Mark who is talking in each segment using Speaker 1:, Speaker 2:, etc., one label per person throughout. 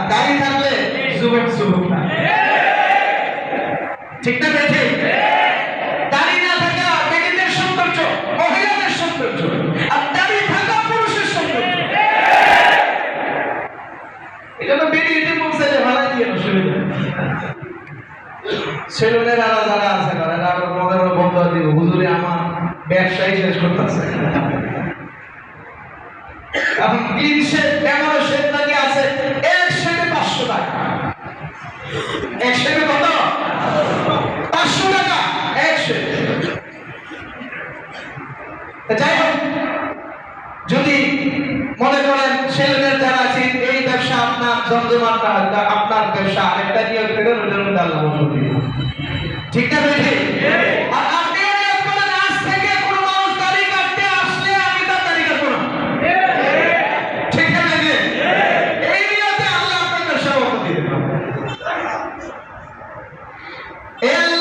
Speaker 1: আর দাড়ি থাকলে যুবক যুবক না ঠিক না বেঠে? দাড়ি না থাকা মেয়েদের সৌন্দর্য, মহিলাদের সৌন্দর্য, আর দাড়ি থাকা পুরুষের সৌন্দর্য। এই জন্য বেরিয়ে বলছে যে ভাড়া দিয়ে অসুবিধা সেলুনের আলাদা যারা আছে না আবার মনে বন্ধ দিব হুজুরে আমার ব্যবসায়ী শেষ করতেছে। এখন তিন এগারো সেট নাকি আছে। তা আপনার ব্যবসা আরেকটা নিয়োগ করেন ওটার মধ্যে আল্লাহ ঠিক না বেঠে আর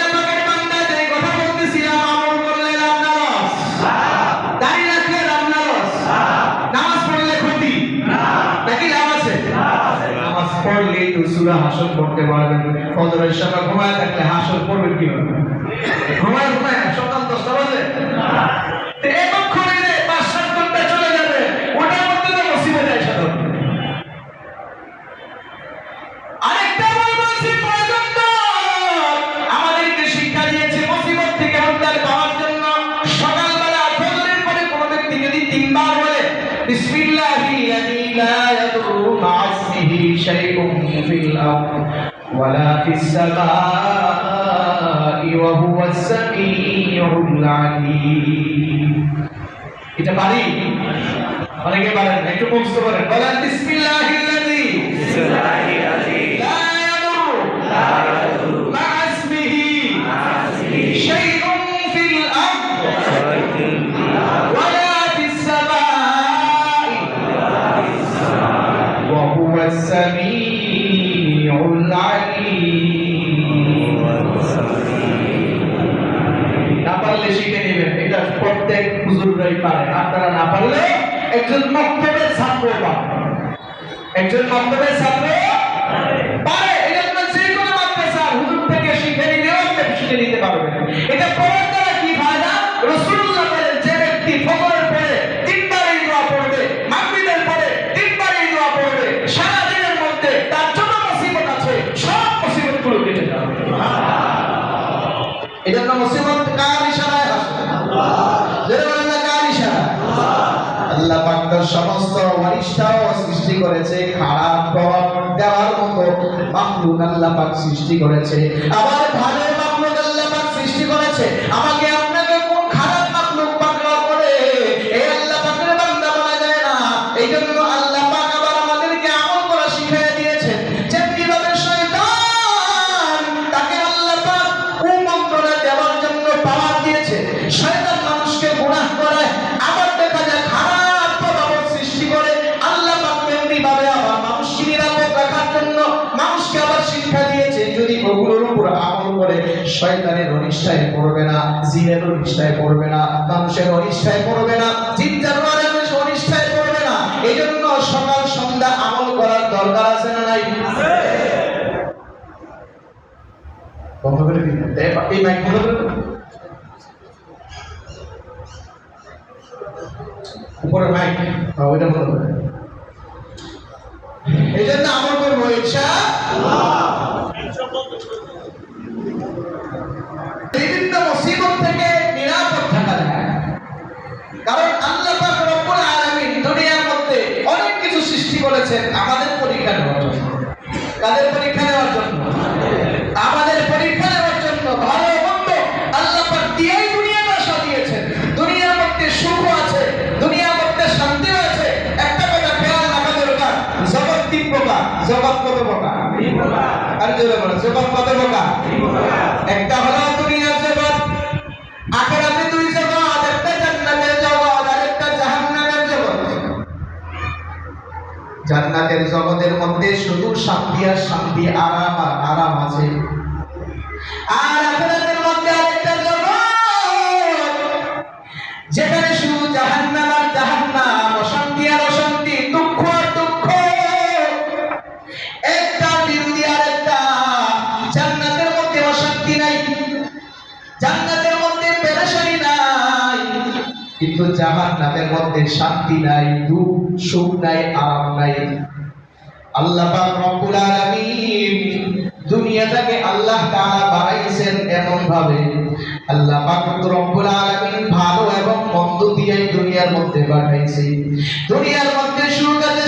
Speaker 1: পড়লেই সূরা হাসর পড়তে পারবেন। ফজরের সময় ঘুমায় থাকলে হাসর পড়বেন কীভাবে? ঘুমায় ঘুমায় সকাল দশটা বাজে? ইসমিহি শাইউন ফিল আরদ ওয়ালা ফিস সামাই ওয়া হুয়াস এটা পারি? অনেকে পারেন একটু মুখস্থ করেন। বলেন বিসমিল্লাহিল্লাযী হুজুররাই পারে। আপনারা না পারলে একজন মক্তবের ছাত্র পান একজন মক্তবের ছাত্র পারে। জন্য যে কোনো মাদ্রাসা হুজুর থেকে শিখে শিখে নিতে এটা পড়ার দ্বারা কি ফায়দা রাসূলুল্লাহ বলেন, যে ব্যক্তি পরে তিনবার এই দোয়া পড়বে, মাগরিবের পরে তিনবার এই দোয়া পড়বে সারা দিনের মধ্যে তার যত মুসিবত আছে, সব মুসিবতগুলো কেটে যাবে। এই জন্য মুসিবত সমস্ত ওয়ারিশটাও সৃষ্টি করেছে, খারাপ প্রভাব দেওয়ার মতো মাহমুদ আল্লাহ সৃষ্টি করেছে। আবার ভালো মাহমুদ আল্লাহ সৃষ্টি করেছে। আমাকে করে শয়তানের অনিষ্ঠায় পড়বে না জিনের অনিষ্ঠায় পড়বে না মানুষের অনিষ্ঠায় পড়বে না জিন জানোয়ারের অনিষ্ঠায় পড়বে না। এই জন্য সকাল সন্ধ্যা আমল করার দরকার আছে না নাই? বন্ধ করে দিন। এই মাইক বন্ধ করে উপরে মাইক হ্যাঁ, ওইটা বন্ধ করে এই জন্য আমল করব ইচ্ছা কাদের পরীক্ষা নেওয়ার জন্য। আমাদের পরীক্ষা নেওয়ার জন্য ভালো মন্দ আল্লাহ দিয়েই দিয়েই দুনিয়াটা দিয়েছেন দুনিয়ার মধ্যে সুখ আছে দুনিয়ার মধ্যে শান্তি আছে। একটা কথা খেয়াল রাখা দরকার জগৎ তিন প্রকার জগৎ কত প্রকার? আর জোরে বলো জগৎ কত প্রকার? একটা হলো আমাদের জগতের মধ্যে শুধু শান্তি আর শান্তি, আরাম আর আরাম আছে। আর আপনাদের মধ্যে আরেকটা জগৎ, যেখানে শুধু জাহান্নাম আর জাহান্নাম, অশান্তি আর অশান্তি, দুঃখ আর দুঃখ। একটা বিরোধী আর একটা জান্নাতের মধ্যে অশান্তি নাই, জান্নাতের মধ্যে পেরেশানি নাই, কিন্তু জাহান্নামের মধ্যে শান্তি নাই, দুঃখ, সুখ নাই, আরাম নাই। আল্লাহ পাক রব্বুল আলামিন দুনিয়াটাকে আল্লাহ তাআলা বানাইছেন এমন ভাবে আল্লাহ পাক রব্বুল আলামিন ভালো এবং মন্দ দিয়ে দুনিয়ার মধ্যে বানাইছে। দুনিয়ার মধ্যে আছে